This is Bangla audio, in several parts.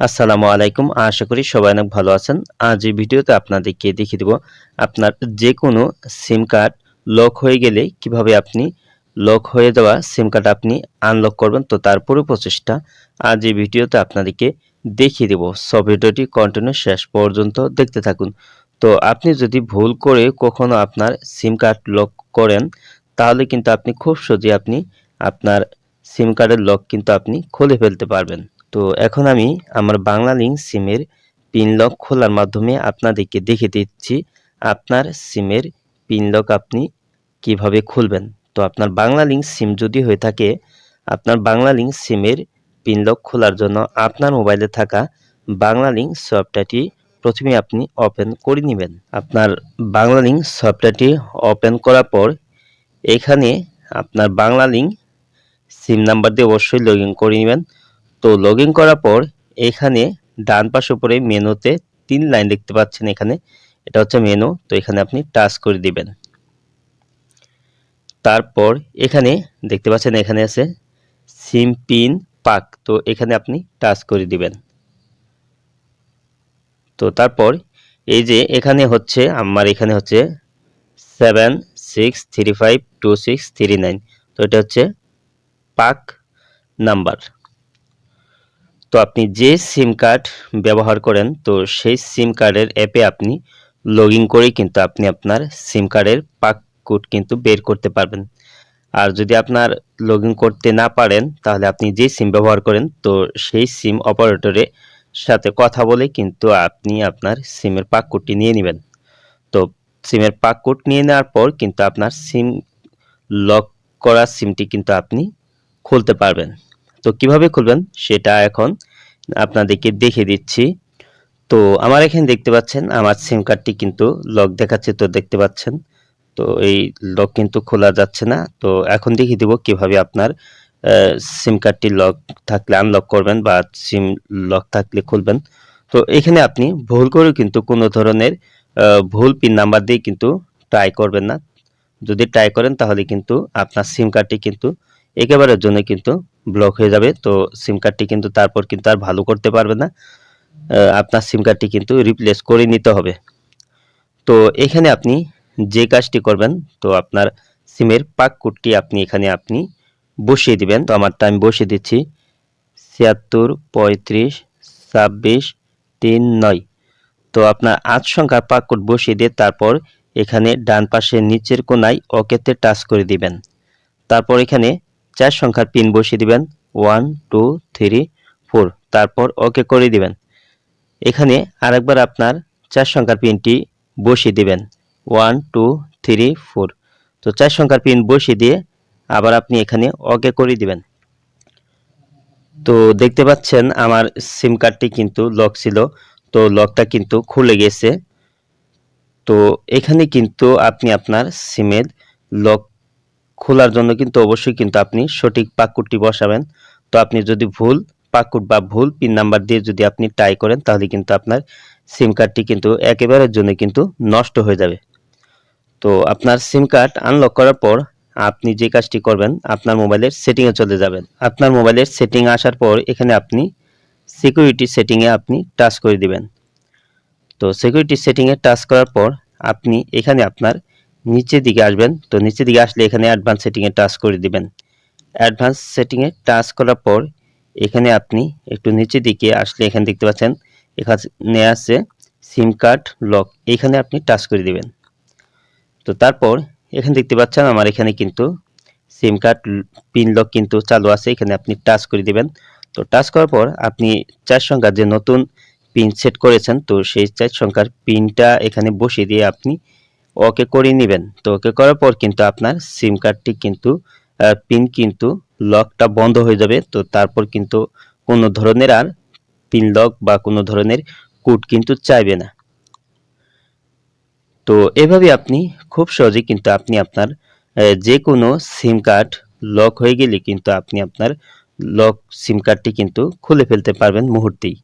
আসসালামু আলাইকুম। আশা করি সবাই অনেক ভালো আছেন। আজ এই ভিডিওতে আপনাদেরকে দেখিয়ে দেব আপনার যে কোনো সিম কার্ড লক হয়ে গেলে কীভাবে আপনি লক হয়ে যাওয়া সিম কার্ড আপনি আনলক করবেন, তো তার পুরো প্রচেষ্টা আজ এই ভিডিওতে আপনাদেরকে দেখিয়ে দেব। সব ভিডিওটি কন্টিনিউ শেষ পর্যন্ত দেখতে থাকুন। তো আপনি যদি ভুল করে কখনো আপনার সিম কার্ড লক করেন, তাহলে কিন্তু আপনি খুব সহজে আপনি আপনার সিম কার্ডের লক কিন্তু আপনি খুলে ফেলতে পারবেন। তো এখন আমি আমার বাংলা লিঙ্ক সিমের পিন লক খোলার মাধ্যমে আপনাদেরকে দেখে দিচ্ছি, আপনার সিমের পিন লক আপনি কীভাবে খুলবেন। তো আপনার বাংলা লিঙ্ক সিম যদি হয়ে থাকে, আপনার বাংলা লিঙ্ক সিমের পিন লক খোলার জন্য আপনার মোবাইলে থাকা বাংলা লিঙ্ক সফটওয়্যারটি প্রথমে আপনি ওপেন করে নেবেন। আপনার বাংলা লিঙ্ক সফটওয়্যারটি ওপেন করার পর এখানে আপনার বাংলা লিঙ্ক সিম নাম্বার দিয়ে অবশ্যই লগ ইন করে নেবেন। তো লগ করার পর এখানে ডান পাশে উপরে মেনুতে তিন লাইন দেখতে পাচ্ছেন এখানে। এটা হচ্ছে মেনু তো এখানে আপনি টাচ করে দিবেন। তারপর এখানে দেখতে পাচ্ছেন এখানে আছে সিম পিন পাক, তো এখানে আপনি টাচ করে দিবেন। তো তারপর এই যে এখানে হচ্ছে, আমার এখানে হচ্ছে seven six three five two six three nine তো এটা হচ্ছে পাক নাম্বার। তো আপনি যে সিম কার্ড ব্যবহার করেন, তো সেই সিম কার্ডের অ্যাপে আপনি লগ ইন করেই কিন্তু আপনি আপনার সিম কার্ডের পাক কোড কিন্তু বের করতে পারবেন। আর যদি আপনার লগ করতে না পারেন, তাহলে আপনি যে সিম ব্যবহার করেন, তো সেই সিম অপারেটরের সাথে কথা বলে কিন্তু আপনি আপনার সিমের পাক কোডটি নিয়ে নেবেন। তো সিমের পাক কোড নিয়ে নেওয়ার পর কিন্তু আপনার সিম লক করা সিমটি কিন্তু আপনি খুলতে পারবেন। তো কীভাবে খুলবেন? সেটা এখন আপনাদেরকে দেখে দিচ্ছি। তো আমার এখানে দেখতে পাচ্ছেন, আমার সিম কার্ডটি কিন্তু লক দেখাচ্ছে, তো দেখতে পাচ্ছেন। তো এই লক কিন্তু খোলা যাচ্ছে না। তো এখন দেখিয়ে দেবো কীভাবে আপনার সিম কার্ডটি লক থাকলে আনলক করবেন বা সিম লক থাকলে খুলবেন। তো এখানে আপনি ভুল করে কিন্তু কোনো ধরনের ভুল পিন নাম্বার দিয়ে কিন্তু ট্রাই করবেন না। যদি ট্রাই করেন তাহলে কিন্তু আপনার সিম কার্ডটি কিন্তু একেবারের জন্য কিন্তু ব্লক হয়ে যাবে। তো সিম কার্ডটি কিন্তু তারপর কিন্তু আর ভালো করতে পারবে না। আপনার সিম কার্ডটি কিন্তু রিপ্লেস করে নিতে হবে। তো এখানে আপনি যে কাজটি করবেন, তো আপনার সিমের পাক কোডটি আপনি এখানে আপনি বসিয়ে দিবেন। তো আমারটা আমি বসিয়ে দিচ্ছি। ছিয়াত্তর, পঁয়ত্রিশ, ছাব্বিশ, তিন, নয়। তো আপনার আট সংখ্যার পাক কোড বসিয়ে দিয়ে তারপর এখানে ডান পাশে নিচের কোনায় ওকেতে টাচ করে দিবেন। তারপর এখানে চার সংখ্যার পিন বসিয়ে দিবেন। ওয়ান টু থ্রি ফোর তারপর ওকে করে দিবেন। এখানে আরেকবার আপনার চার সংখ্যার পিনটি বসিয়ে দিবেন। ওয়ান টু থ্রি ফোর তো চার সংখ্যার পিন বসিয়ে দিয়ে আবার আপনি এখানে ওকে করে দিবেন। তো দেখতে পাচ্ছেন আমার সিম কার্ডটি কিন্তু লক ছিল। তো লকটা কিন্তু খুলে গেছে। তো এখানে কিন্তু আপনি আপনার সিমের লক খোলার জন্য কিন্তু অবশ্যই কিন্তু আপনি সঠিক পাকুটটি বসাবেন। তো আপনি যদি ভুল পাকুট বা ভুল পিন নাম্বার দিয়ে যদি আপনি ট্রাই করেন, তাহলে কিন্তু আপনার সিম কার্ডটি কিন্তু একেবারের জন্য কিন্তু নষ্ট হয়ে যাবে। তো আপনার সিম কার্ড আনলক করার পর আপনি যে কাজটি করবেন, আপনার মোবাইলের সেটিংয়ে চলে যাবেন। আপনার মোবাইলের সেটিং আসার পর এখানে আপনি সিকিউরিটি সেটিংয়ে আপনি টাচ করে দিবেন। তো সিকিউরিটি সেটিংয়ে টাচ করার পর আপনি এখানে আপনার নিচের দিকে আসবেন, তো নিচের দিকে আসলে এখানে অ্যাডভান্স সেটিংয়ে টাচ করে দিবেন। অ্যাডভান্স সেটিংয়ে টাচ করার পর এখানে আপনি একটু নিচের দিকে আসলে এখানে দেখতে পাচ্ছেন, এখানে আছে সিম কার্ড লক এইখানে আপনি টাচ করে দিবেন। তো তারপর এখানে দেখতে পাচ্ছেন আমার এখানে কিন্তু সিম কার্ড পিন লক কিন্তু চালু আছে, এখানে আপনি টাচ করে দিবেন। তো টাচ করার পর আপনি চার সংখ্যার যে নতুন পিন সেট করেছেন, তো সেই চার সংখ্যার পিনটা এখানে বসিয়ে দিয়ে আপনি ওকে করে নেবেন। তো ওকে করার পর কিন্তু আপনার সিম কার্ডটি কিন্তু পিন কিন্তু লকটা বন্ধ হয়ে যাবে। তো তারপর কিন্তু কোনো ধরনের আর পিন লক বা কোনো ধরনের কোড কিন্তু চাইবে না। তো এভাবে আপনি খুব সহজে কিন্তু আপনি আপনার যে কোনো সিম কার্ড লক হয়ে গেলে কিন্তু আপনি আপনার লক সিম কার্ডটি কিন্তু খুলে ফেলতে পারবেন মুহূর্তেই।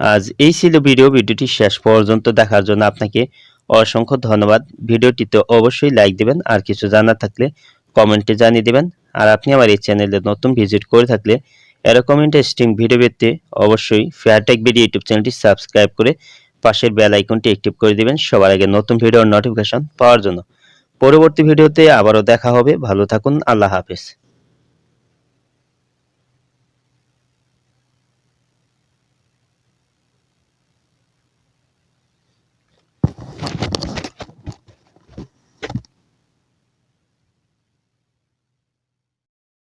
আজ এই ছিল ভিডিও। ভিডিওটি শেষ পর্যন্ত দেখার জন্য আপনাকে অসংখ্য ধন্যবাদ। ভিডিওটিতে অবশ্যই লাইক দেবেন, আর কিছু জানার থাকলে কমেন্টে জানিয়ে দেবেন। আর আপনি আমার এই চ্যানেলে নতুন ভিজিট করে থাকলে এরকম ইন্টারেস্টিং ভিডিও পেতে অবশ্যই ফেয়ারটেক ভিডিও ইউটিউব চ্যানেলটি সাবস্ক্রাইব করে পাশের বেল আইকনটি অ্যাক্টিভ করে দিবেন সবার আগে নতুন ভিডিওর নোটিফিকেশন পাওয়ার জন্য। পরবর্তী ভিডিওতে আবারও দেখা হবে। ভালো থাকুন, আল্লাহ হাফেজ।